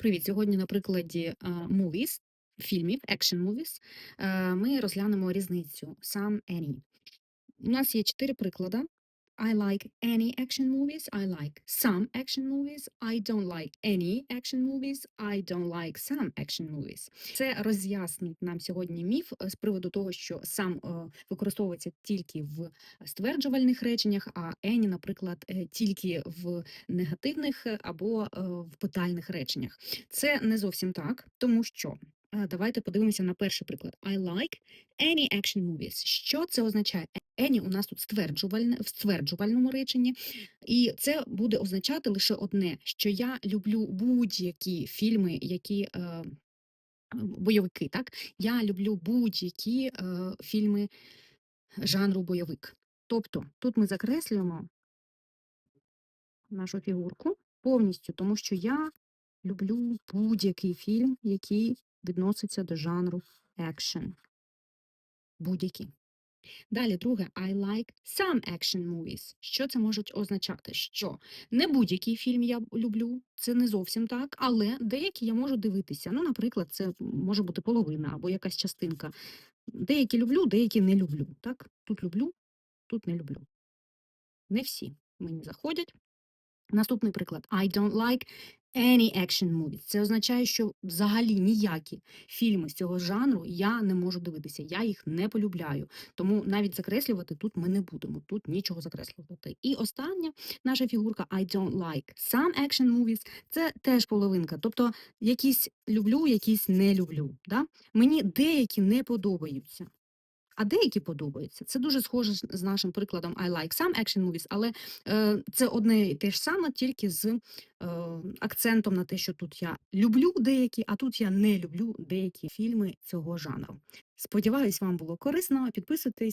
Привіт! Сьогодні на прикладі мувіс, movies, фільмів, action movies, е, ми розглянемо різницю сам any. У нас є чотири приклади. I like any action movies. I like some action movies. I don't like any action movies. I don't like some action movies. Це роз'яснить нам сьогодні міф е, з приводу того, що сам е, використовується тільки в стверджувальних реченнях, а any, наприклад, е, тільки в негативних або в питальних реченнях. Це не зовсім так, тому що давайте подивимося на перший приклад. I like any action movies. Що це означає? Any у нас тут стверджувальне в стверджувальному реченні, і це буде означати лише одне: що я люблю будь-які фільми, які е, бойовики. Так, я люблю будь-які е, фільми жанру бойовик. Тобто тут ми закреслюємо нашу фігурку повністю, тому що я люблю будь-який фільм, який відноситься до жанру екшен. Будь-який. Далі, друге, I like some action movies. Що це може означати? Що не будь-який фільм я люблю, це не зовсім так, але деякі я можу дивитися. Ну, наприклад, це може бути половина або якась частинка. Деякі люблю, деякі не люблю. Так? Тут люблю, тут не люблю. Не всі мені заходять. Наступний приклад. I don't like any action movies. Це означає, що взагалі ніякі фільми з цього жанру я не можу дивитися. Я їх не полюбляю. Тому навіть закреслювати тут ми не будемо. Тут нічого закреслювати. І остання наша фігурка I don't like some action movies. Це теж половинка. Тобто якісь люблю, якісь не люблю. Да? Мені деякі не подобаються. А деякі подобаються. Це дуже схоже з нашим прикладом I like some action movies, але е, це одне і те ж саме, тільки з е, акцентом на те, що тут я люблю деякі, а тут я не люблю деякі фільми цього жанру. Сподіваюсь, вам було корисно. Підписуйтесь.